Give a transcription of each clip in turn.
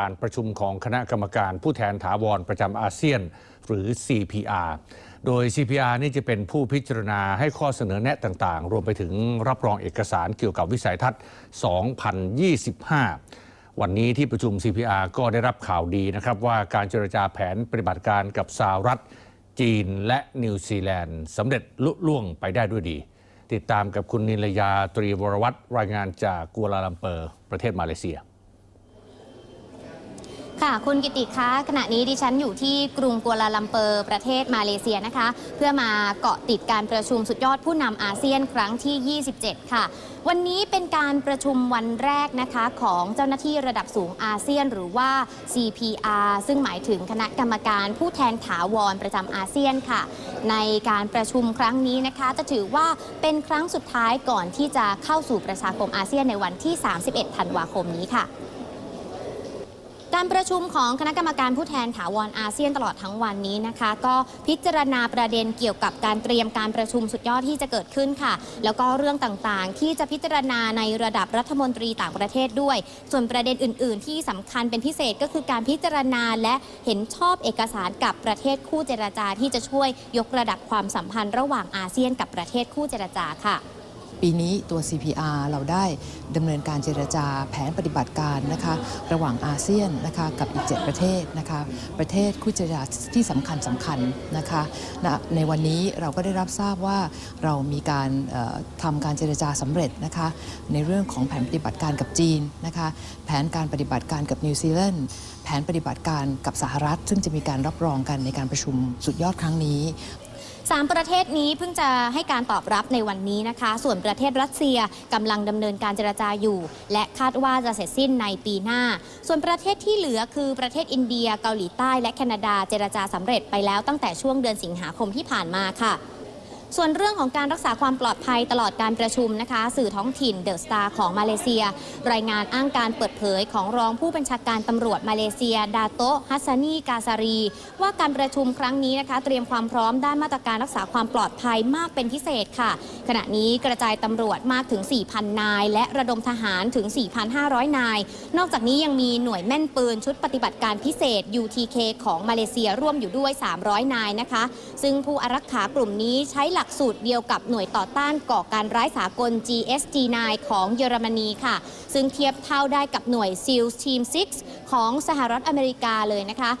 การประชุมของคณะกรรมการผู้แทนถาวรประจำอาเซียน หรือ CPR โดย CPR นี่จะเป็นผู้พิจารณาให้ข้อเสนอแนะต่างๆ รวมไปถึงรับรองเอกสารเกี่ยวกับวิสัยทัศน์ 2025วันนี้ที่ประชุม CPR ก็ได้รับข่าวดีนะครับ ว่าการเจรจาแผนปฏิบัติการกับสหรัฐ จีนและนิวซีแลนด์สำเร็จลุล่วงไปได้ด้วยดี ติดตามกับคุณนิลยาตรีวรวัตรรายงานจากกัวลาลัมเปอร์ ประเทศมาเลเซีย ค่ะ คุณกิติคะขณะนี้ดิฉันอยู่ที่กรุงกัวลาลัมเปอร์ประเทศมาเลเซียนะคะ เพื่อมาเกาะติดการประชุมสุดยอดผู้นำอาเซียนครั้งที่ 27 ค่ะ วันนี้เป็นการประชุมวันแรกนะคะของเจ้าหน้าที่ระดับสูงอาเซียน หรือว่า CPR ซึ่งหมายถึงคณะกรรมการผู้แทนถาวรประจำอาเซียนค่ะ ในการประชุมครั้งนี้นะคะ จะถือว่าเป็นครั้งสุดท้ายก่อนที่จะเข้าสู่ประชาคมอาเซียนในวันที่ 31 ธันวาคมนี้ค่ะ การประชุมของคณะกรรมการผู้แทนถาวรอาเซียนตลอดทั้งวันนี้นะคะ ก็พิจารณาประเด็นเกี่ยวกับการเตรียมการประชุมสุดยอดที่จะเกิดขึ้นค่ะ แล้วก็เรื่องต่างๆ ที่จะพิจารณาในระดับรัฐมนตรีต่างประเทศด้วย ส่วนประเด็นอื่น ๆ ที่สำคัญเป็นพิเศษก็คือการพิจารณาและเห็นชอบเอกสารกับประเทศคู่เจรจาที่จะช่วยยกระดับความสัมพันธ์ระหว่างอาเซียนกับประเทศคู่เจรจาค่ะ ปีนี้ตัว CPR เราได้ดำเนินการเจรจาแผนปฏิบัติการนะคะระหว่างอาเซียนนะคะกับอีก 7 ประเทศนะคะประเทศคู่เจรจาที่สำคัญสำคัญนะคะในวันนี้เราก็ได้รับทราบว่าเรามีการทำการเจรจาสำเร็จนะคะในเรื่องของแผนปฏิบัติการกับจีนนะคะแผนการปฏิบัติการกับนิวซีแลนด์แผนปฏิบัติการกับสหรัฐ ซึ่งจะมีการรับรองกันในการประชุมสุดยอดครั้งนี้ สามประเทศนี้เพิ่งจะให้การตอบรับในวันนี้นะคะ ส่วนประเทศรัสเซียกำลังดำเนินการเจรจาอยู่ และคาดว่าจะเสร็จสิ้นในปีหน้า ส่วนประเทศที่เหลือคือประเทศอินเดีย เกาหลีใต้และแคนาดาเจรจาสำเร็จไปแล้วตั้งแต่ช่วงเดือนสิงหาคมที่ผ่านมาค่ะ ส่วนเรื่องของการรักษาความปลอดภัยตลอดการประชุมนะคะ สื่อท้องถิ่นเดอะสตาร์ของมาเลเซีย รายงานอ้างการเปิดเผยของรองผู้บัญชาการตำรวจมาเลเซีย ดาโตะฮัสซานีกาซารี ว่าการประชุมครั้งนี้นะคะ เตรียมความพร้อมด้านมาตรการรักษาความปลอดภัยมากเป็นพิเศษค่ะ ขณะนี้กระจายตำรวจมากถึง 4,000 นาย และระดมทหารถึง 4,500 นาย นอกจากนี้ยังมีหน่วยแม่นปืนชุดปฏิบัติการพิเศษ UTK ของมาเลเซียร่วมอยู่ด้วย 300 นายนะคะ ซึ่งผู้อารักขากลุ่มนี้ใช้หลักสูตรเดียวกับหน่วยต่อต้านก่อการร้ายสากล GSG9 ของเยอรมนีค่ะ ซึ่งเทียบเท่าได้กับหน่วย SEALS Team 6 ของสหรัฐอเมริกาเลยนะคะ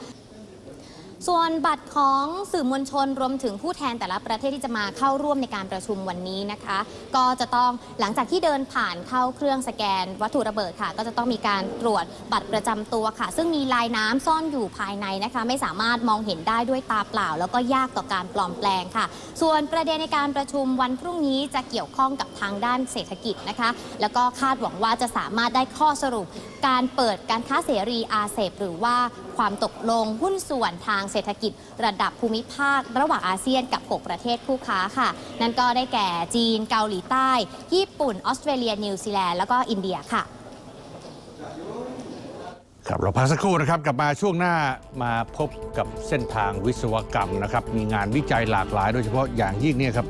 ส่วนบัตรของสื่อมวลชนรวมถึงผู้แทนแต่ละประเทศที่จะมาเข้าร่วมในการประชุมวันนี้นะคะ ก็จะต้องหลังจากที่เดินผ่านเข้าเครื่องสแกน วัตถุระเบิดค่ะ ก็จะต้องมีการตรวจบัตรประจำตัวค่ะ ซึ่งมีลายน้ำซ่อนอยู่ภายในนะคะ ไม่สามารถมองเห็นได้ด้วยตาเปล่า แล้วก็ยากต่อการปลอมแปลงค่ะ ส่วนประเด็นในการประชุมวันพรุ่งนี้จะเกี่ยวข้องกับทางด้านเศรษฐกิจนะคะ แล้วก็คาดหวังว่าจะสามารถได้ข้อสรุปการเปิดการค้าเสรีอาเซบหรือว่า ความตกลงหุ้นส่วนทางเศรษฐกิจระดับภูมิภาค ระหว่างอาเซียนกับ 6 ประเทศคู่ค้าค่ะ นั่นก็ได้แก่จีนเกาหลีใต้ ญี่ปุ่น ออสเตรเลีย นิวซีแลนด์แล้วก็อินเดียค่ะ ครับเราพักสักครู่นะครับกลับมาช่วงหน้ามาพบกับเส้นทางวิศวกรรมนะครับมีงานวิจัยหลากหลาย โดยเฉพาะอย่างยิ่งเนี่ยครับ